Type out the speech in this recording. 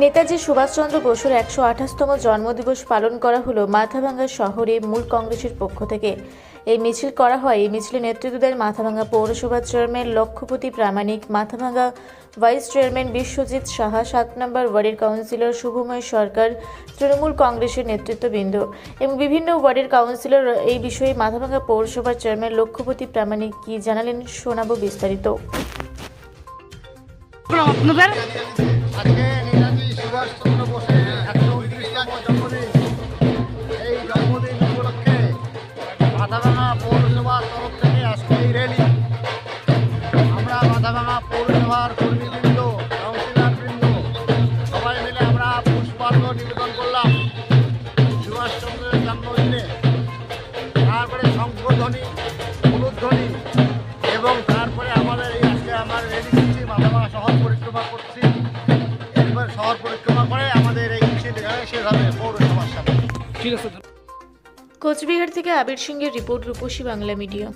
নেতাজি সুভাষচন্দ্র বসুর একশো আঠাশতম জন্মদিবস পালন করা হলো মাথাভাঙ্গা শহরে মূল কংগ্রেসের পক্ষ থেকে। এই মিছিল করা হয়, এই মিছিলে নেতৃত্ব দেন মাথাভাঙ্গা পৌরসভার chairman Lakshyapati Pramanik, Mathabhanga vice chairman Biswajit Saha, সাত নম্বর ওয়ার্ডের কাউন্সিলর শুভময় সরকার, তৃণমূল কংগ্রেসের নেতৃত্ববৃন্দ এবং বিভিন্ন ওয়ার্ডের কাউন্সিলর। এই বিষয়ে মাথাভাঙ্গা পৌরসভার চেয়ারম্যান লক্ষ্যপতি প্রামাণিক কি জানালেন শোনাবো বিস্তারিত। জন্মদিন এই জন্মদিন উপলক্ষে মাথাভাঙা পৌরসভার তরফ থেকে আজকে এই র্যালি আমরা মাথাভাঙা পৌরসভার কর্মীবৃন্দ, কাউন্সিলরবৃন্দ, সবাই মিলে আমরা পুষ্পার্ঘ নিবেদন করলাম। সুভাষচন্দ্রের জন্মদিনে। তারপরে শঙ্করধ্বনি হলুধ্বনি এবং তারপরে আমাদের এই আজকে আমার রেলি করছি মাথাভাঙা শহর পরিক্রমা পরিক্রমা করে আমাদের এই মিছিল এখানে শেষ হবে পৌরসভার সামনে। ঠিক আছে কোচবিহার থেকে আবির সিংহের রিপোর্ট রূপসী বাংলা মিডিয়া।